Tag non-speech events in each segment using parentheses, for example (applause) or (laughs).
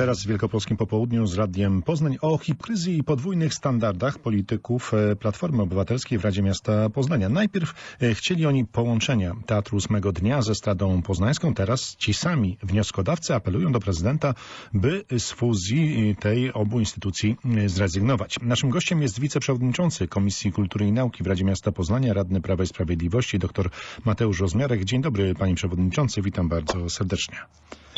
Teraz w Wielkopolskim Popołudniu z Radiem Poznań o hipokryzji i podwójnych standardach polityków e, Platformy Obywatelskiej w Radzie Miasta Poznania. Najpierw e, chcieli oni połączenia Teatru Ósmego Dnia ze Stradą Poznańską. Teraz ci sami wnioskodawcy apelują do prezydenta, by z fuzji tej obu instytucji e, zrezygnować. Naszym gościem jest wiceprzewodniczący Komisji Kultury i Nauki w Radzie Miasta Poznania, radny Prawa i Sprawiedliwości, dr Mateusz Rozmiarek. Dzień dobry panie przewodniczący, witam bardzo serdecznie.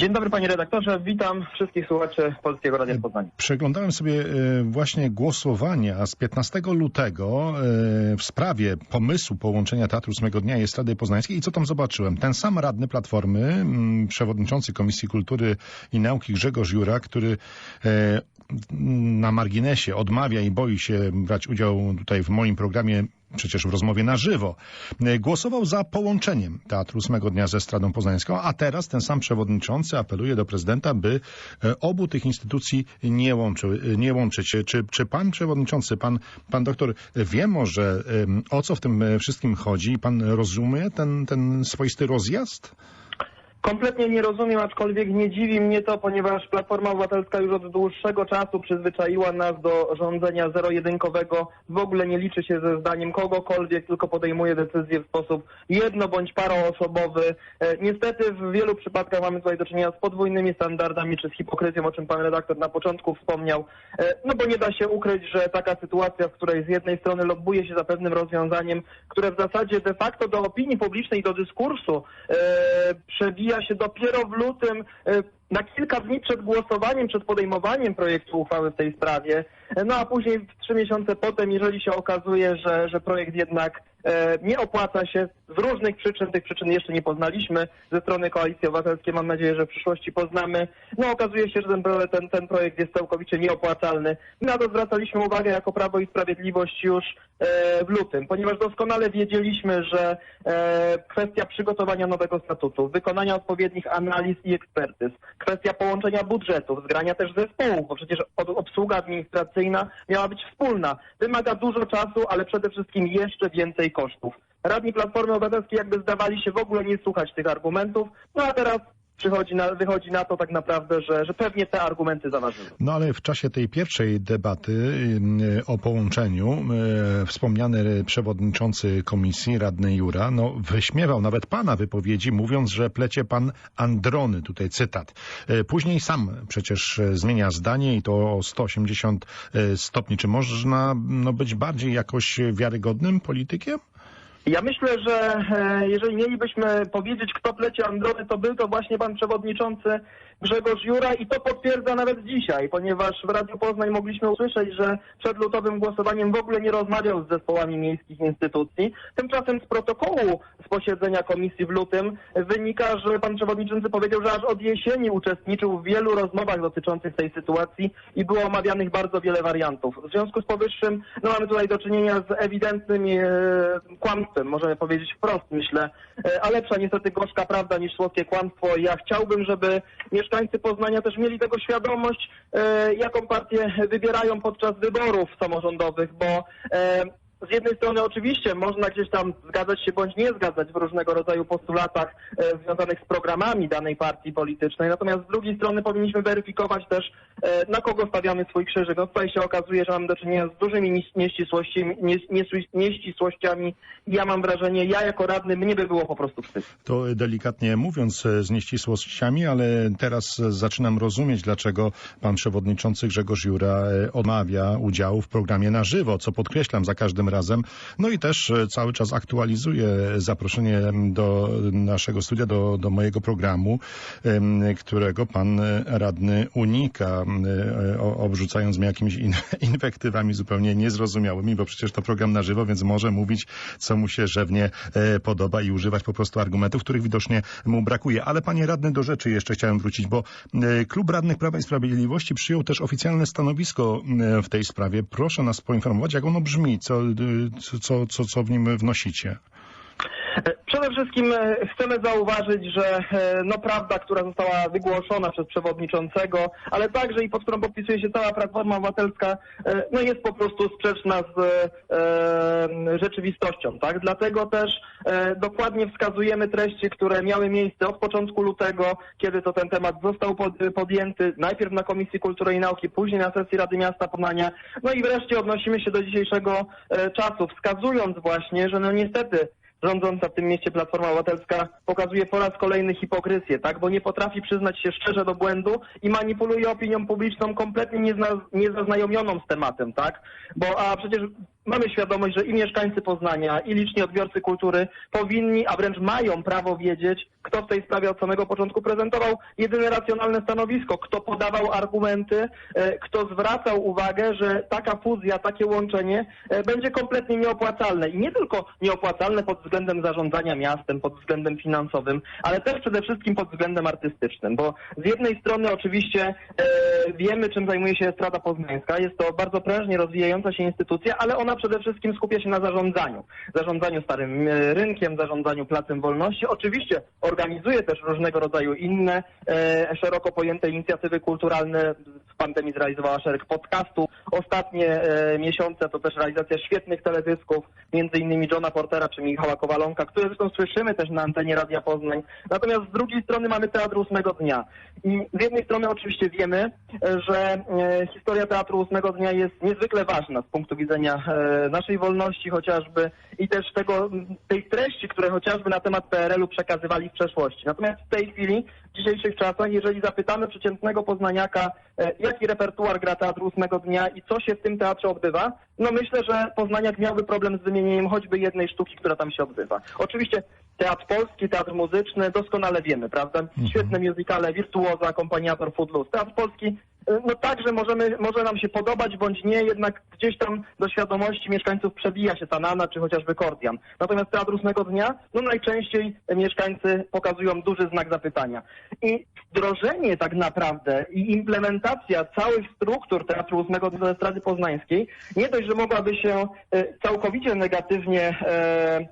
Dzień dobry panie redaktorze, witam wszystkich słuchaczy Polskiego Radia w Poznaniu. Przeglądałem sobie e, właśnie głosowania z 15 lutego e, w sprawie pomysłu połączenia Teatru Ósmego Dnia i Estrady Poznańskiej i co tam zobaczyłem? Ten sam radny Platformy, mm, przewodniczący Komisji Kultury i Nauki Grzegorz Jura, który e, na marginesie odmawia i boi się brać udział tutaj w moim programie przecież w rozmowie na żywo, głosował za połączeniem Teatru Ósmego Dnia ze Stradą Poznańską, a teraz ten sam przewodniczący apeluje do prezydenta, by obu tych instytucji nie, łączy, nie łączyć. Czy, czy pan przewodniczący, pan, pan doktor wie może o co w tym wszystkim chodzi? Pan rozumie ten, ten swoisty rozjazd? Kompletnie nie rozumiem, aczkolwiek nie dziwi mnie to, ponieważ Platforma Obywatelska już od dłuższego czasu przyzwyczaiła nas do rządzenia zero-jedynkowego. W ogóle nie liczy się ze zdaniem kogokolwiek, tylko podejmuje decyzje w sposób jedno- bądź paroosobowy. E, niestety w wielu przypadkach mamy tutaj do czynienia z podwójnymi standardami czy z hipokryzją, o czym pan redaktor na początku wspomniał. E, no bo nie da się ukryć, że taka sytuacja, w której z jednej strony lobbuje się za pewnym rozwiązaniem, które w zasadzie de facto do opinii publicznej do dyskursu e, przewija się dopiero w lutym, e, na kilka dni przed głosowaniem, przed podejmowaniem projektu uchwały w tej sprawie. No a później trzy miesiące potem, jeżeli się okazuje, że, że projekt jednak e, nie opłaca się z różnych przyczyn, tych przyczyn jeszcze nie poznaliśmy ze strony Koalicji Obywatelskiej, mam nadzieję, że w przyszłości poznamy, no okazuje się, że ten, ten, ten projekt jest całkowicie nieopłacalny. Na to zwracaliśmy uwagę jako Prawo i Sprawiedliwość już e, w lutym, ponieważ doskonale wiedzieliśmy, że e, kwestia przygotowania nowego statutu, wykonania odpowiednich analiz i ekspertyz, kwestia połączenia budżetów, zgrania też zespołów, bo przecież obsługa administracyjna miała być wspólna. Wymaga dużo czasu, ale przede wszystkim jeszcze więcej kosztów. Radni Platformy Obywatelskiej jakby zdawali się w ogóle nie słuchać tych argumentów, no a teraz przychodzi na, wychodzi na to tak naprawdę, że, że pewnie te argumenty zaważyły. No ale w czasie tej pierwszej debaty y, o połączeniu y, wspomniany przewodniczący komisji, radny Jura, no wyśmiewał nawet pana wypowiedzi, mówiąc, że plecie pan androny, tutaj cytat. Y, później sam przecież zmienia zdanie i to o 180 stopni. Czy można no, być bardziej jakoś wiarygodnym politykiem? Ja myślę, że e, jeżeli mielibyśmy powiedzieć, kto plecie Androny, to był to właśnie pan przewodniczący Grzegorz Jura i to potwierdza nawet dzisiaj, ponieważ w Radiu Poznań mogliśmy usłyszeć, że przed lutowym głosowaniem w ogóle nie rozmawiał z zespołami miejskich instytucji. Tymczasem z protokołu z posiedzenia komisji w lutym wynika, że pan przewodniczący powiedział, że aż od jesieni uczestniczył w wielu rozmowach dotyczących tej sytuacji i było omawianych bardzo wiele wariantów. W związku z powyższym no, mamy tutaj do czynienia z ewidentnym e, kłamstwem, możemy powiedzieć wprost, myślę, e, a lepsza niestety gorzka prawda niż słodkie kłamstwo. Ja chciałbym, żeby mieszkańcy mieszkańcy Poznania też mieli tego świadomość, e, jaką partię wybierają podczas wyborów samorządowych, bo e, z jednej strony oczywiście można gdzieś tam zgadzać się bądź nie zgadzać w różnego rodzaju postulatach e, związanych z programami danej partii politycznej, natomiast z drugiej strony powinniśmy weryfikować też, e, na kogo stawiamy swój krzyżyk. No tutaj się okazuje, że mamy do czynienia z dużymi nieścisłościami, nieścisłościami i ja mam wrażenie, ja jako radny, mnie by było po prostu wstyd. To delikatnie mówiąc e, z nieścisłościami, ale teraz zaczynam rozumieć, dlaczego pan przewodniczący Grzegorz Jura e, odmawia udziału w programie na żywo, co podkreślam za każdym razem. No i też e, cały czas aktualizuję zaproszenie do naszego studia, do, do mojego programu, którego pan radny unika, e, obrzucając mnie jakimiś (laughs) inwektywami zupełnie niezrozumiałymi, bo przecież to program na żywo, więc może mówić, co mu się żewnie e, podoba i używać po prostu argumentów, których widocznie mu brakuje. Ale panie radny, do rzeczy jeszcze chciałem wrócić, bo Klub Radnych Prawa i Sprawiedliwości przyjął też oficjalne stanowisko w tej sprawie. Proszę nas poinformować, jak ono brzmi, co, co, co, co w nim wnosicie? Przede wszystkim e, chcemy zauważyć, że e, no prawda, która została wygłoszona przez przewodniczącego, ale także i pod którą podpisuje się cała Platforma Obywatelska, e, no jest po prostu sprzeczna z rzeczywistością, tak? Dlatego też dokładnie wskazujemy treści, które miały miejsce od początku lutego, kiedy to ten temat został pod, podjęty, najpierw na Komisji Kultury i Nauki, później na sesji Rady Miasta Poznania, no i wreszcie odnosimy się do dzisiejszego czasu, wskazując właśnie, że no niestety rządząca w tym mieście Platforma Obywatelska pokazuje po raz kolejny hipokryzję, tak? Bo nie potrafi przyznać się szczerze do błędu i manipuluje opinią publiczną kompletnie niezna, niezaznajomioną z tematem, tak? Bo a przecież mamy świadomość, że i mieszkańcy Poznania, i liczni odbiorcy kultury powinni, a wręcz mają prawo wiedzieć, kto w tej sprawie od samego początku prezentował jedyne racjonalne stanowisko, kto podawał argumenty, e, kto zwracał uwagę, że taka fuzja, takie łączenie e, będzie kompletnie nieopłacalne. I nie tylko nieopłacalne pod względem zarządzania miastem, pod względem finansowym, ale też przede wszystkim pod względem artystycznym, bo z jednej strony oczywiście e, wiemy, czym zajmuje się Strada Poznańska. Jest to bardzo prężnie rozwijająca się instytucja, ale ona przede wszystkim skupia się na zarządzaniu. Zarządzaniu Starym e, Rynkiem, zarządzaniu Placem Wolności. Oczywiście organizuje też różnego rodzaju inne e, szeroko pojęte inicjatywy kulturalne. W pandemii zrealizowała szereg podcastów. Ostatnie e, miesiące to też realizacja świetnych teledysków, między innymi Johna Portera czy Michała Kowalonka, które zresztą słyszymy też na antenie Radia Poznań. Natomiast z drugiej strony mamy Teatr Ósmego Dnia. I z jednej strony oczywiście wiemy, że historia Teatru Ósmego Dnia jest niezwykle ważna z punktu widzenia naszej wolności chociażby i też tego, tej treści, które chociażby na temat PRL-u przekazywali w przeszłości. Natomiast w tej chwili, w dzisiejszych czasach, jeżeli zapytamy przeciętnego poznaniaka, e, jaki repertuar gra Teatr Ósmego Dnia i co się w tym teatrze odbywa, no myślę, że poznaniak miałby problem z wymienieniem choćby jednej sztuki, która tam się odbywa. Oczywiście teatr polski, teatr muzyczny, doskonale wiemy, prawda? Świetne muzykale, wirtuoza, akompaniator, footloose. Teatr polski no także możemy, może nam się podobać bądź nie, jednak gdzieś tam do świadomości mieszkańców przebija się Tanana czy chociażby Kordian. Natomiast Teatr Ósmego Dnia, no najczęściej mieszkańcy pokazują duży znak zapytania. I wdrożenie tak naprawdę i implementacja całych struktur Teatru Ósmego do Poznańskiej nie dość, że mogłaby się e, całkowicie negatywnie e,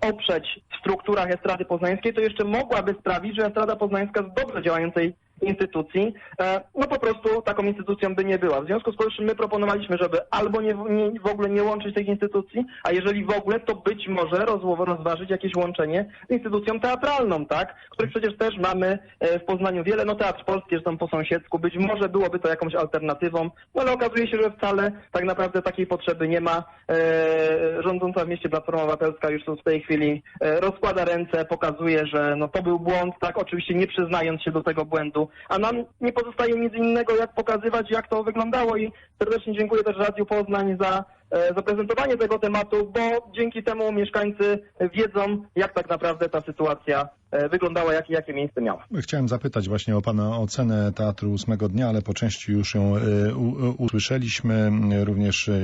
oprzeć w strukturach Estrady Poznańskiej, to jeszcze mogłaby sprawić, że Estrada Poznańska z dobrze działającej instytucji, e, no po prostu taką instytucją by nie była. W związku z powyższym my proponowaliśmy, żeby albo nie, nie, w ogóle nie łączyć tych instytucji, a jeżeli w ogóle, to być może roz, rozważyć jakieś łączenie z instytucją teatralną, tak? Których przecież też mamy e, w Poznaniu wiele, no Teatr Polski zresztą po sąsiedzku, być może byłoby to jakąś alternatywą, no ale okazuje się, że wcale tak naprawdę takiej potrzeby nie ma. E, rządząca w mieście Platforma Obywatelska już w tej chwili rozkłada ręce, pokazuje, że no to był błąd, tak? Oczywiście nie przyznając się do tego błędu, a nam nie pozostaje nic innego, jak pokazywać, jak to wyglądało i serdecznie dziękuję też Radiu Poznań za zaprezentowanie tego tematu, bo dzięki temu mieszkańcy wiedzą, jak tak naprawdę ta sytuacja e, wyglądała, jakie, miejsce miała. Chciałem zapytać właśnie o Pana ocenę Teatru Ósmego Dnia, ale po części już ją e, usłyszeliśmy, również e,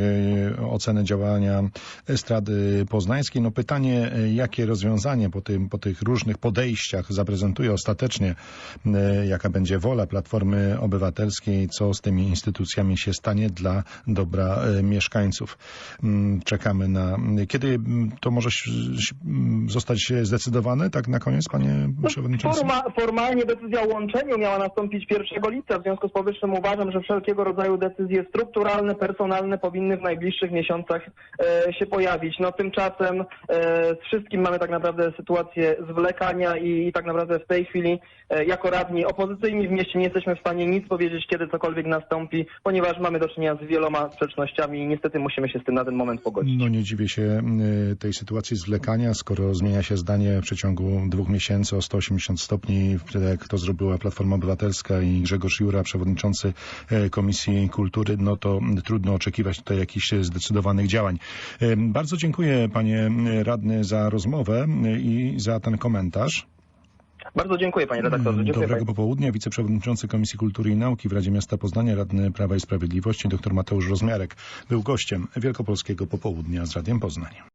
ocenę działania Estrady Poznańskiej. No pytanie, e, jakie rozwiązanie po, tym, po tych różnych podejściach zaprezentuje ostatecznie, e, jaka będzie wola Platformy Obywatelskiej, co z tymi instytucjami się stanie dla dobra e, mieszkańców. Mm, Czekamy na... Kiedy mm, to może mm, zostać zdecydowane, tak na koniec, Panie Przewodniczący? Forma, formalnie decyzja o łączeniu miała nastąpić 1 lipca, w związku z powyższym uważam, że wszelkiego rodzaju decyzje strukturalne, personalne powinny w najbliższych miesiącach e, się pojawić. No tymczasem e, z wszystkim mamy tak naprawdę sytuację zwlekania i, i tak naprawdę w tej chwili e, jako radni opozycyjni w mieście nie jesteśmy w stanie nic powiedzieć, kiedy cokolwiek nastąpi, ponieważ mamy do czynienia z wieloma sprzecznościami i niestety musimy się z tym na ten moment pogodzić. No nie dziwię się y, tej sytuacji zwlekania, skoro zmienia się zdanie w przeciągu dwóch miesięcy o 180 stopni, jak to zrobiła Platforma Obywatelska i Grzegorz Jura, przewodniczący e, Komisji Kultury, no to trudno oczekiwać tutaj jakichś zdecydowanych działań. E, Bardzo dziękuję panie radny za rozmowę y, i za ten komentarz. Bardzo dziękuję panie redaktorze. Dziękuję Dobrego panie. popołudnia. Wiceprzewodniczący Komisji Kultury i Nauki w Radzie Miasta Poznania, radny Prawa i Sprawiedliwości, dr Mateusz Rozmiarek, był gościem Wielkopolskiego Popołudnia z Radiem Poznań.